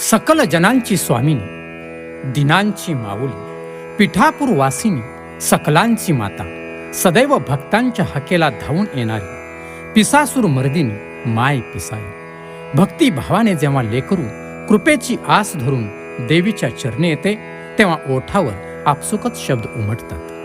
सकल जनांची स्वामिनी दिनांची माऊली पिठापूर वासिनी सकलांची माता सदैव भक्तांच्या हकेला धावून येणारी पिसासूर मर्दिनी माय पिसाई. भक्तिभावाने जेव्हा लेकरू कृपेची आस धरून देवीच्या चरणी येते तेव्हा ओठावर आपसुकच शब्द उमटतात.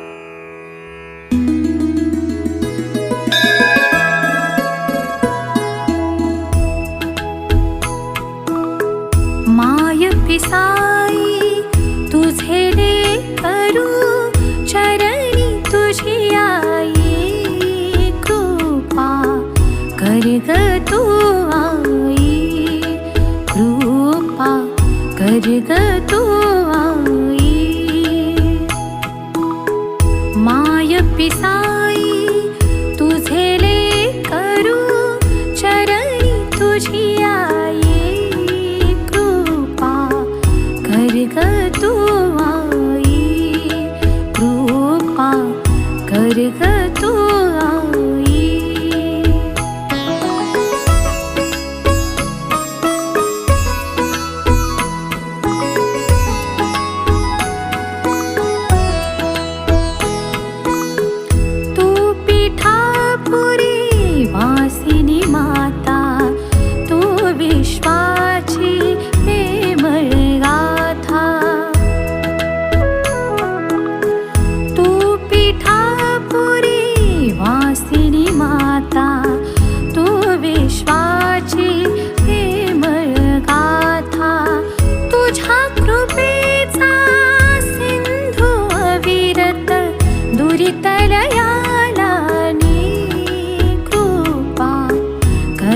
कर ग तू आई। कृपा कर ग तू आई। माय पिसाई तुझे ले करू चरणी तुझी आई। कृपा कर ग तू आई। कृपा कर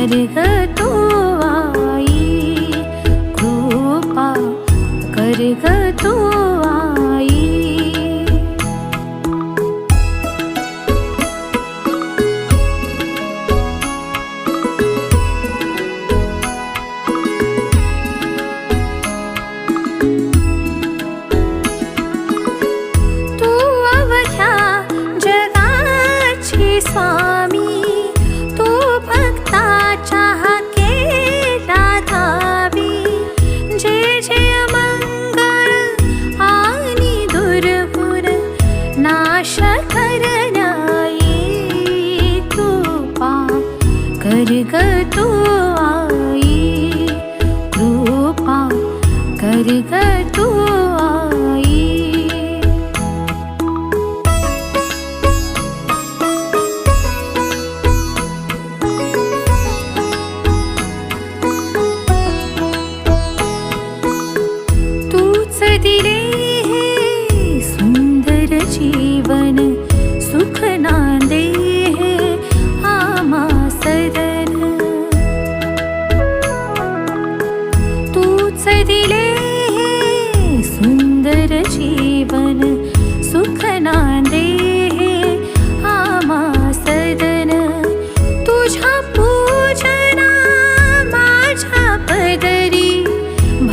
कर ग तू कर ग तू आई कृपा कर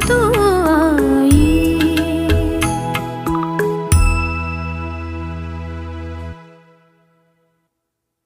tú.